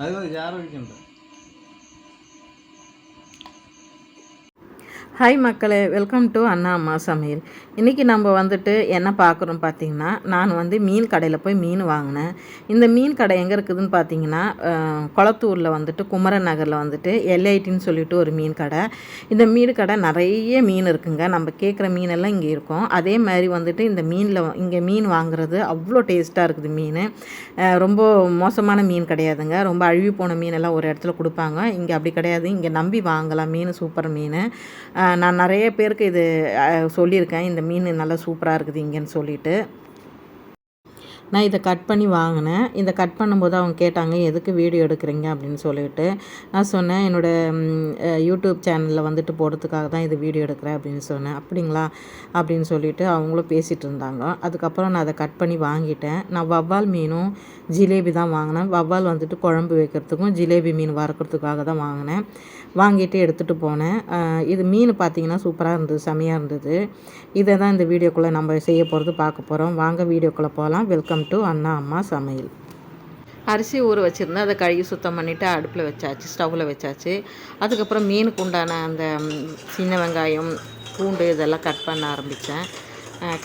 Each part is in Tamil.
അത് ജാറൊഴിക്കണ്ട ஹாய் மக்களே வெல்கம் டு அண்ணா அம்மா சமையல். இன்றைக்கி நம்ம வந்துட்டு என்ன பார்க்குறோம் பார்த்தீங்கன்னா நான் வந்து மீன் கடையில் போய் மீன் வாங்கினேன். இந்த மீன் கடை எங்கே இருக்குதுன்னு பார்த்தீங்கன்னா குளத்தூரில் வந்துட்டு குமரன் நகரில் வந்துட்டு எல்ஐடின்னு சொல்லிட்டு ஒரு மீன் கடை. இந்த மீன் கடை நிறைய மீன் இருக்குங்க. நம்ம கேட்குற மீனெல்லாம் இங்கே இருக்கும். அதே மாதிரி வந்துட்டு இந்த மீனில் இங்கே மீன் வாங்குறது அவ்வளோ டேஸ்ட்டாக இருக்குது மீன். ரொம்ப மோசமான மீன் கிடையாதுங்க. ரொம்ப அழுவி போன மீனெல்லாம் ஒரு இடத்துல கொடுப்பாங்க. இங்கே அப்படி கிடையாது. இங்கே நம்பி வாங்கலாம். மீன் சூப்பர் மீன். நான் நிறைய பேருக்கு இது சொல்லியிருக்கேன். இந்த மீன் நல்லா சூப்பராக இருக்குது இங்கேன்னு சொல்லிட்டு. நான் இதை கட் பண்ணி வாங்கினேன். இந்த கட் பண்ணும்போது அவங்க கேட்டாங்க எதுக்கு வீடியோ எடுக்கிறீங்க? அப்படின்னு சொல்லிட்டு. நான் சொன்னேன் என்னோடய யூடியூப் சேனலில் வந்துட்டு போடுறதுக்காக தான் இது வீடியோ எடுக்கிறேன் அப்படின்னு சொன்னேன். அப்படிங்களா? அப்படின்னு சொல்லிட்டு அவங்களும் பேசிகிட்டு இருந்தாங்க. அதுக்கப்புறம் நான் அதை கட் பண்ணி வாங்கிட்டேன். நான் வவ்வால் மீனும் ஜிலேபி தான் வாங்கினேன். வவ்வால் வந்துட்டு குழம்பு வைக்கிறதுக்கும் ஜிலேபி மீன் வறுக்கிறதுக்காக தான் வாங்கினேன். வாங்கிட்டு எடுத்துகிட்டு போனேன். இது மீன் பார்த்தீங்கன்னா சூப்பராக இருந்தது செமையாக இருந்தது. இதை தான் இந்த வீடியோக்குள்ளே நம்ம செய்ய போகிறது பார்க்க போகிறோம் வாங்க வீடியோக்குள்ளே போகலாம். வெல்கம் டு அண்ணா அம்மா சமையல். அரிசி ஊற வச்சுருந்தேன். அதை கழுவி சுத்தம் பண்ணிவிட்டு அடுப்பில் வச்சாச்சு ஸ்டவ்வில் வச்சாச்சு. அதுக்கப்புறம் மீனுக்கு உண்டான அந்த சின்ன வெங்காயம் பூண்டு இதெல்லாம் கட் பண்ண ஆரம்பித்தேன்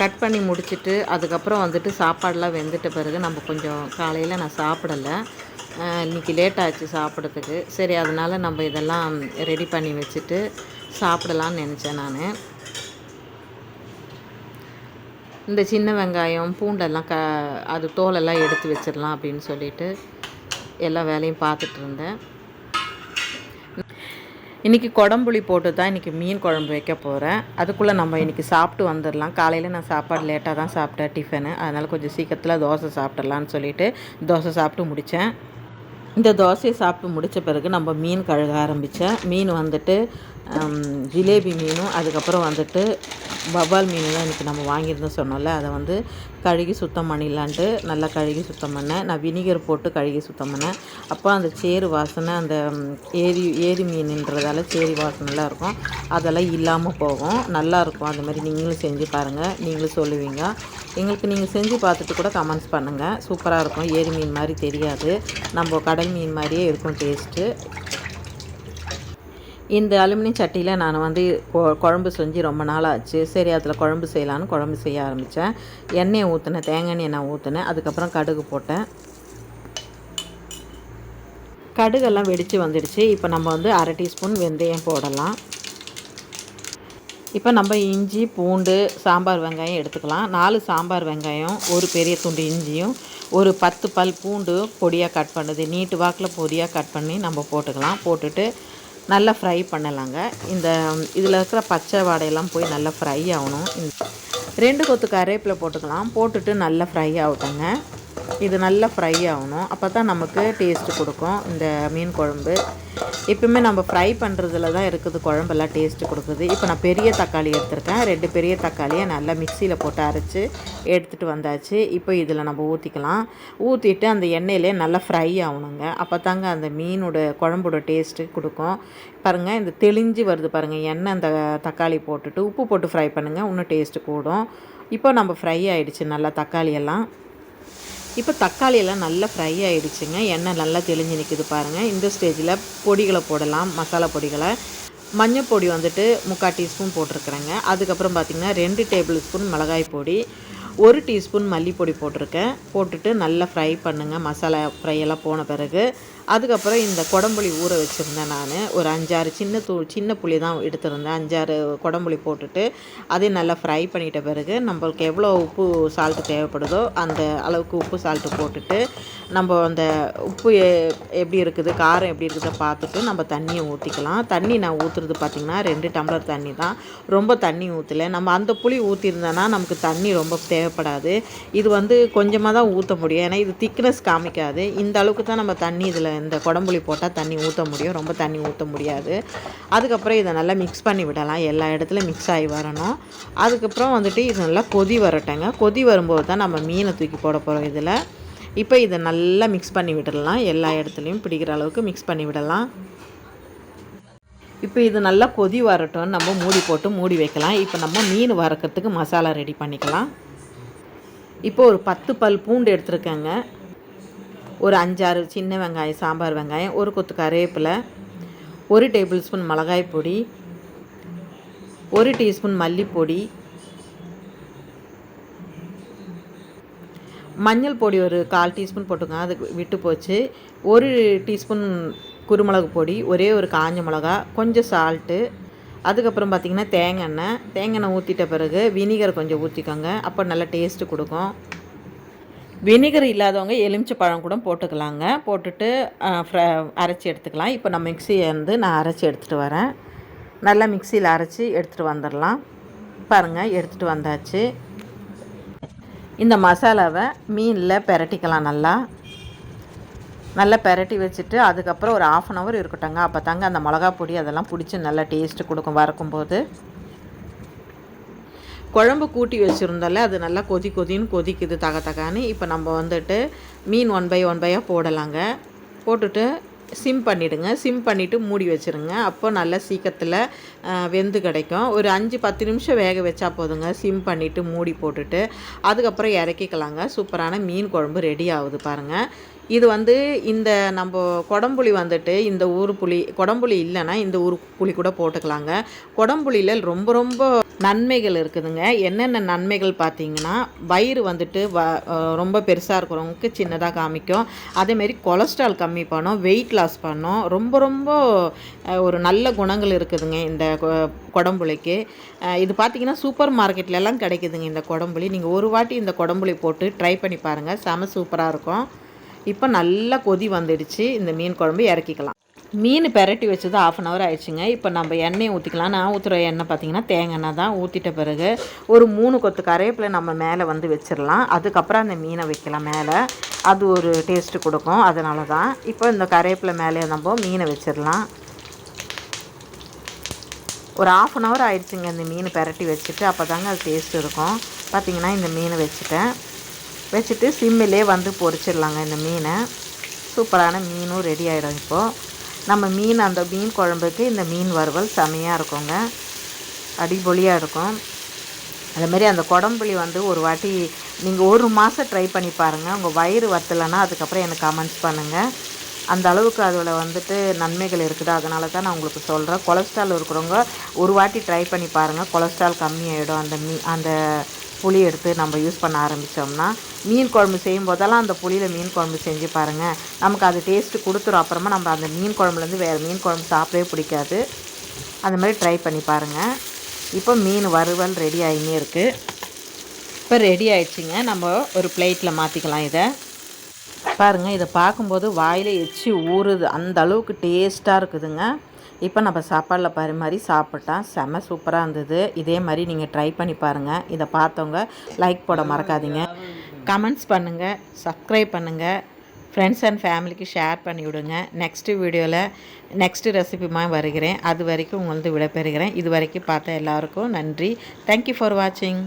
கட் பண்ணி முடிச்சுட்டு அதுக்கப்புறம் வந்துட்டு சாப்பாடெலாம் வெந்துட்ட பிறகு நம்ம கொஞ்சம் காலையில் நான் சாப்பிடலை. இன்றைக்கி இன்னைக்கு லேட் ஆச்சு சாப்பிட்றதுக்கு. சரி அதனால் நம்ம இதெல்லாம் ரெடி பண்ணி வச்சுட்டு சாப்பிடலான்னு நினச்சேன் நான். இந்த சின்ன வெங்காயம் பூண்டெல்லாம் க அது தோலெல்லாம் எடுத்து வச்சிடலாம் அப்படின்னு சொல்லிட்டு எல்லா வேலையும் பார்த்துட்டு இருந்தேன். இன்றைக்கி குடம்புளி போட்டு தான் இன்றைக்கி மீன் குழம்பு வைக்க போகிறேன் அதுக்குள்ளே நம்ம இன்றைக்கி சாப்பிட்டு வந்துடலாம். காலையில் நான் சாப்பாடு லேட்டாக தான் சாப்பிட்டேன் டிஃபனு. அதனால் கொஞ்சம் சீக்கிரத்தில் தோசை சாப்பிடலான்னு சொல்லிட்டு தோசை சாப்பிட்டு முடித்தேன் இந்த தோசையை சாப்பிட்டு முடித்த பிறகு நம்ம மீன் கழுக ஆரம்பித்தேன் மீன் வந்துட்டு ஜிலேபி மீனும் அதுக்கப்புறம் வந்துட்டு வவ்வால் மீன் தான் இன்றைக்கி நம்ம வாங்கியிருந்தோம் சொன்னோம்ல அதை வந்து கழுகி சுத்தம் பண்ணிடலான்ட்டு நல்லா கழுகி சுத்தம் பண்ணேன். நான் வினிகர் போட்டு கழுகி சுத்தம் பண்ணேன். அப்போ அந்த சேரு வாசனை அந்த ஏரி ஏரி மீனுன்றதால சேரி வாசனைலாம் இருக்கும். அதெல்லாம் இல்லாமல் போகும். நல்லாயிருக்கும் அந்த மாதிரி நீங்களும் செஞ்சு பாருங்கள் நீங்களும் சொல்லுவீங்க. எங்களுக்கு நீங்கள் செஞ்சு பார்த்துட்டு கூட கமெண்ட்ஸ் பண்ணுங்கள் சூப்பராக இருக்கும். ஏரி மீன் மாதிரி தெரியாது. நம்ம கடல் மீன் மாதிரியே இருக்கும் டேஸ்ட்டு இந்த அலுமினியம் சட்டியில் நான் வந்து கொ- குழம்பு செஞ்சு ரொம்ப நாள் ஆச்சு. சரி அதில் குழம்பு செய்யலான்னு குழம்பு செய்ய ஆரம்பித்தேன் எண்ணெயை ஊற்றினேன் தேங்காய் எண்ணெய் நான் ஊற்றினேன் அதுக்கப்புறம் கடுகு போட்டேன். கடுகெல்லாம் வெடித்து வந்துடுச்சு. இப்போ நம்ம வந்து அரை டீஸ்பூன் வெந்தயம் போடலாம். இப்போ நம்ம இஞ்சி பூண்டு சாம்பார் வெங்காயம் எடுத்துக்கலாம். நாலு சாம்பார் வெங்காயம் ஒரு பெரிய துண்டு இஞ்சியும் ஒரு பத்து பல் பூண்டு பொடியாக கட் பண்ணுது நீட்டு வாக்கில் பொடியாக கட் பண்ணி நம்ம போட்டுக்கலாம். போட்டுட்டு நல்லா ஃப்ரை பண்ணலாங்க. இந்த இதில் இருக்கிற பச்சை வாடையெல்லாம் போய் நல்லா ஃப்ரை ஆகணும். ரெண்டு கொத்து கருவேப்பிலை போட்டுக்கலாம். போட்டுட்டு நல்லா ஃப்ரை ஆகட்டுங்க. இது நல்லா ஃப்ரை ஆகணும். அப்போ தான் நமக்கு டேஸ்ட்டு கொடுக்கும். இந்த மீன் குழம்பு. எப்பவுமே நம்ம ஃப்ரை பண்ணுறதுல தான் இருக்குது குழம்பெல்லாம் டேஸ்ட்டு கொடுக்குது இப்போ நான் பெரிய தக்காளி எடுத்திருக்கேன். ரெண்டு பெரிய தக்காளியை நல்லா மிக்சியில் போட்டு அரைச்சி எடுத்துகிட்டு வந்தாச்சு. இப்போ இதில் நம்ம ஊற்றிக்கலாம் ஊற்றிட்டு அந்த எண்ணெயிலே நல்லா ஃப்ரை ஆகணுங்க. அப்போ தாங்க அந்த மீனோட குழம்போட டேஸ்ட்டு கொடுக்கும். பாருங்கள் இந்த தெளிஞ்சு வருது பாருங்கள் எண்ணெய் அந்த தக்காளி போட்டுட்டு உப்பு போட்டு ஃப்ரை பண்ணுங்கள் இன்னும் டேஸ்ட்டு கூடும். இப்போ நம்ம ஃப்ரை ஆகிடுச்சு நல்லா தக்காளியெல்லாம் இப்போ தக்காளி எல்லாம் நல்லா ஃப்ரை ஆகிடுச்சுங்க எண்ணெய் நல்லா தெளிஞ்சு நிற்கிது பாருங்கள் இந்த ஸ்டேஜில் பொடிகளை போடலாம் மசாலா பொடிகளை. மஞ்சள் பொடி வந்துட்டு முக்கால் டீஸ்பூன் போட்டிருக்கிறேங்க. அதுக்கப்புறம் பார்த்திங்கன்னா ரெண்டு டேபிள் ஸ்பூன் மிளகாய் பொடி ஒரு டீஸ்பூன் மல்லிப்பொடி போட்டிருக்கேன். போட்டுட்டு நல்லா ஃப்ரை பண்ணுங்கள் மசாலா ஃப்ரை எல்லாம் போன பிறகு அதுக்கப்புறம் இந்த குடம்புளி ஊற வச்சுருந்தேன் நான். ஒரு அஞ்சாறு சின்ன தூ சின்ன புளி தான் எடுத்திருந்தேன். அஞ்சாறு குடம்புளி போட்டுட்டு அதையும் நல்லா ஃப்ரை பண்ணிட்ட பிறகு நம்மளுக்கு எவ்வளோ உப்பு சால்ட்டு தேவைப்படுதோ அந்த அளவுக்கு உப்பு சால்ட்டு போட்டுட்டு நம்ம அந்த உப்பு எப்படி இருக்குது காரம் எப்படி இருக்குதோ பார்த்துட்டு நம்ம தண்ணியை ஊற்றிக்கலாம் தண்ணி நான் ஊற்றுறது பார்த்திங்கன்னா ரெண்டு டம்ளர் தண்ணி தான். ரொம்ப தண்ணி ஊற்றலை நம்ம அந்த புளி ஊற்றிருந்தோன்னா நமக்கு தண்ணி ரொம்ப தேவைப்படாது. இது வந்து கொஞ்சமாக தான் ஊற்ற முடியும். ஏன்னா இது திக்னஸ் காமிக்காது. இந்த அளவுக்கு தான் நம்ம தண்ணி இதில் இந்த குடம்புளி போட்டால் தண்ணி ஊற்ற முடியும். ரொம்ப தண்ணி ஊற்ற முடியாது. அதுக்கப்புறம் இதை நல்லா மிக்ஸ் பண்ணி விடலாம். எல்லா இடத்துலையும் மிக்ஸ் ஆகி வரணும். அதுக்கப்புறம் வந்துட்டு இது நல்லா கொதி வரட்டேங்க. கொதி வரும்போது தான் நம்ம மீனை தூக்கி போட போகிறோம் இதில். இப்போ இதை நல்லா மிக்ஸ் பண்ணி விடலாம். எல்லா இடத்துலையும் பிடிக்கிற அளவுக்கு மிக்ஸ் பண்ணி விடலாம். இப்போ இது நல்லா கொதி வரட்டும். நம்ம மூடி போட்டு மூடி வைக்கலாம். இப்போ நம்ம மீன் வறுக்கிறதுக்கு மசாலா ரெடி பண்ணிக்கலாம். இப்போ ஒரு பத்து பல் பூண்டு எடுத்துருக்கேங்க. ஒரு அஞ்சாறு சின்ன வெங்காயம் சாம்பார் வெங்காயம் ஒரு கொத்து கருவேப்பிலை ஒரு டேபிள் ஸ்பூன் மிளகாய் பொடி ஒரு டீஸ்பூன் மல்லிப்பொடி மஞ்சள் பொடி ஒரு கால் டீஸ்பூன் போட்டுக்கோங்க அது விட்டு போச்சு. ஒரு டீஸ்பூன் குருமிளகு பொடி ஒரே ஒரு காஞ்ச மிளகா கொஞ்சம் சால்ட்டு அதுக்கப்புறம் பார்த்திங்கன்னா தேங்காய் எண்ணெய். தேங்காய் எண்ணெய் ஊற்றிட்ட பிறகு வினிகர் கொஞ்சம் ஊற்றிக்கோங்க அப்போ நல்லா டேஸ்ட்டு கொடுக்கும். வினிகர் இல்லாதவங்க எலுமிச்சை பழம் கூட போட்டுக்கலாங்க. போட்டுட்டு அரைச்சி எடுத்துக்கலாம். இப்போ நான் மிக்சியை வந்து நான் அரைச்சி எடுத்துகிட்டு வரேன். நல்லா மிக்சியில் அரைச்சி எடுத்துகிட்டு வந்துடலாம். பாருங்கள் எடுத்துகிட்டு வந்தாச்சு. இந்த மசாலாவை மீனில் பெரட்டிக்கலாம் நல்லா. நல்லா பெரட்டி வச்சுட்டு அதுக்கப்புறம் ஒரு ஆஃப் அன் ஹவர் இருக்கட்டுங்க அப்போ தாங்க அந்த மிளகா பொடி அதெல்லாம் பிடிச்சி நல்லா டேஸ்ட்டு கொடுக்கும் வறக்கும்போது. குழம்பு கூட்டி வச்சுருந்தோம்ல அது நல்லா கொதி கொதின்னு கொதிக்குது தக தகான்னு. இப்போ நம்ம வந்துட்டு மீன் ஒன் பை ஒன் பையாக போடலாங்க. போட்டுட்டு சிம் பண்ணிவிடுங்க சிம் பண்ணிவிட்டு மூடி வச்சுருங்க. அப்போ நல்லா சீக்கிரத்தில் வெந்து கிடைக்கும். ஒரு அஞ்சு பத்து நிமிஷம் வேக வச்சா போதுங்க. சிம் பண்ணிவிட்டு மூடி போட்டுட்டு அதுக்கப்புறம் இறக்கிக்கலாங்க. சூப்பரான மீன் குழம்பு ரெடி ஆகுது பாருங்கள் இது வந்து இந்த நம்ம குடம்புளி வந்துட்டு இந்த ஊர் புளி குடம்புளி இல்லைன்னா இந்த ஊர் புளி கூட போட்டுக்கலாங்க. குடம்புளியில் ரொம்ப ரொம்ப நன்மைகள் இருக்குதுங்க. என்னென்ன நன்மைகள் பார்த்தீங்கன்னா வயிறு வந்துட்டு வ ரொம்ப பெருசாக இருக்கிறவங்களுக்கு சின்னதாக காமிக்கும். அதேமாரி கொலஸ்ட்ரால் கம்மி பண்ணும் வெயிட் லாஸ் பண்ணும். ரொம்ப ரொம்ப ஒரு நல்ல குணங்கள் இருக்குதுங்க இந்த குடம்புளிக்கு. இது பார்த்திங்கன்னா சூப்பர் மார்க்கெட்லலாம் கிடைக்குதுங்க இந்த குடம்புளி. நீங்கள் ஒரு வாட்டி இந்த குடம்புளி போட்டு ட்ரை பண்ணி பாருங்கள் செம சூப்பராக இருக்கும். இப்போ நல்லா கொதி வந்துடுச்சு. இந்த மீன் குழம்பு இறக்கிக்கலாம். மீன் பெரட்டி வச்சது ஆஃப் அன் ஹவர் ஆயிடுச்சுங்க. இப்போ நம்ம எண்ணெயை ஊற்றிக்கலாம் நான் ஊற்றுற எண்ணெய் பார்த்தீங்கன்னா தேங்காய் எண்ணெய் தான் ஊற்றிட்ட பிறகு ஒரு மூணு கொத்து கரையப்பில் நம்ம மேலே வந்து வச்சிடலாம். அதுக்கப்புறம் அந்த மீனை வைக்கலாம் மேலே. அது ஒரு டேஸ்ட்டு கொடுக்கும். அதனால தான் இப்போ இந்த கரையப்பில் மேலே நம்ம மீனை வச்சிடலாம். ஒரு ஆஃப் அன் ஹவர் ஆயிடுச்சுங்க இந்த மீன் பெரட்டி வச்சுட்டு. அப்போ தாங்க அது டேஸ்ட் இருக்கும். பார்த்திங்கன்னா இந்த மீனை வச்சுட்டேன். வச்சுட்டு சிம்மிலே வந்து பொரிச்சிடலாங்க இந்த மீனை. சூப்பரான மீனும் ரெடி ஆகிடும் இப்போது நம்ம மீன் அந்த மீன் குழம்புக்கு இந்த மீன் வறுவல் செமையாக இருக்குங்க. அடிபொலியாக இருக்கும். அதுமாரி அந்த குடம்புளி வந்து ஒரு வாட்டி நீங்கள் ஒரு மாதம் ட்ரை பண்ணி பாருங்கள் உங்கள் வயிறு வத்தலைன்னா அதுக்கப்புறம் எனக்கு கமெண்ட்ஸ் பண்ணுங்கள் அந்த அளவுக்கு அதில் வந்துட்டு நன்மைகள் இருக்குது. அதனால தான் நான் உங்களுக்கு சொல்கிறேன் கொலஸ்ட்ரால் இருக்கிறவங்க ஒரு வாட்டி ட்ரை பண்ணி பாருங்கள் கொலஸ்ட்ரால் கம்மியாயிடும் அந்த மீ அந்த புளி எடுத்து நம்ம யூஸ் பண்ண ஆரம்பித்தோம்னா மீன் குழம்பு செய்யும் போதெல்லாம் அந்த புளியில் மீன் குழம்பு செஞ்சு பாருங்கள் நமக்கு அது டேஸ்ட்டு கொடுத்துரும். அப்புறமா நம்ம அந்த மீன் குழம்புலேருந்து வேறு மீன் குழம்பு சாப்பிடவே பிடிக்காது. அந்த மாதிரி ட்ரை பண்ணி பாருங்கள் இப்போ மீன் வறுவல் ரெடி ஆகினே இருக்குது இப்போ ரெடி ஆயிடுச்சுங்க. நம்ம ஒரு பிளேட்டில் மாற்றிக்கலாம் இதை. பாருங்கள் இதை பார்க்கும்போது வாயில் எச்சி ஊறுது. அந்த அளவுக்கு டேஸ்ட்டாக இருக்குதுங்க. இப்போ நம்ம சாப்பாடில் பரிமாறி சாப்பிட்டா செம சூப்பராக இருந்தது. இதே மாதிரி நீங்கள் ட்ரை பண்ணி பாருங்கள் இதை பார்த்தவங்க லைக் போட மறக்காதீங்க. கமெண்ட்ஸ் பண்ணுங்கள் சப்ஸ்கிரைப் பண்ணுங்கள் ஃப்ரெண்ட்ஸ் அண்ட் ஃபேமிலிக்கு ஷேர் பண்ணி விடுங்க. நெக்ஸ்ட்டு வீடியோவில் நெக்ஸ்ட்டு ரெசிபிமாக வருகிறேன். அது வரைக்கும் உங்களுக்கு விடைபெறுகிறேன். இது வரைக்கும் பார்த்த எல்லாருக்கும் நன்றி. தேங்க்யூ ஃபார் வாட்சிங்